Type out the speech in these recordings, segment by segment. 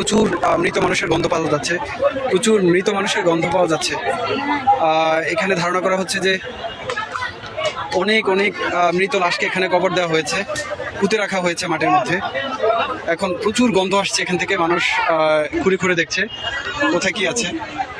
প্রচুর মৃত মানুষের গন্ধ পাওয়া যাচ্ছে, প্রচুর মৃত মানুষের গন্ধ পাওয়া যাচ্ছে। এখানে ধারণা করা হচ্ছে যে অনেক অনেক মৃত লাশকে এখানে কবর দেওয়া হয়েছে, পুঁতে রাখা হয়েছে মাটির মধ্যে। এখন প্রচুর গন্ধ আসছে এখান থেকে, মানুষ ঘুরে ঘুরে দেখছে, কোথায় কি আছে।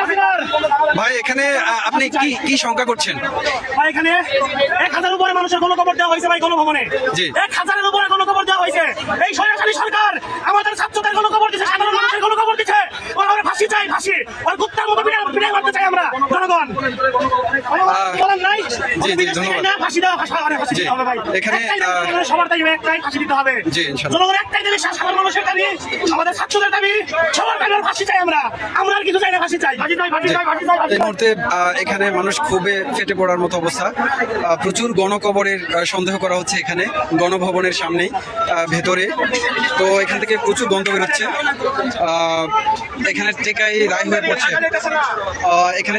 হাসিনার ভাই এখানে আপনি কি কি শঙ্কা করছেন? ভাই এখানে এক হাজার উপরে মানুষের গণকবর দেওয়া হয়েছে ভাই গণভবনে জি। এক হাজারের উপরে গণকবর দেওয়া হয়েছে। এই স্বৈরাচারী সরকার আমাদের ছাত্রদের গণকবর দিচ্ছে সাধারণ মানুষের গণকবর দিচ্ছে ওর আমরা ফাঁসি চাই ফাঁসি ওর কুত্তার মতো বিদায় বিদায় করতে চাই আমরা জনগণ জি, জি, ধন্যবাদ। এখানে, একটাই দাবি, আহ, জনগণের সবার দাবি একটাই ফাঁসি দিতে হবে। জনগণ একটাই দাবি সাধারণ মানুষের দাবি আমাদের ছাত্রদের দাবি সবার দাবি ফাঁসি চাই আমরা। আমরা আর কিছু চাই না ফাঁসি চাই। ফাঁসি চাই ফাঁসি চাই ফাঁসি চাই এই মুহূর্তে এখানে মানুষ খুবই ফেটে পড়ার মতো অবস্থা। আহ, প্রচুর গণকবরের সন্দেহ করা হচ্ছে এখানে গণভবনের সামনেই আহ, ভেতরে। তো এখান থেকে প্রচুর গন্ধ বেরোচ্ছে। আহ, এখানে টেকাই রায় হয়ে পড়ছে। আহ, এখানে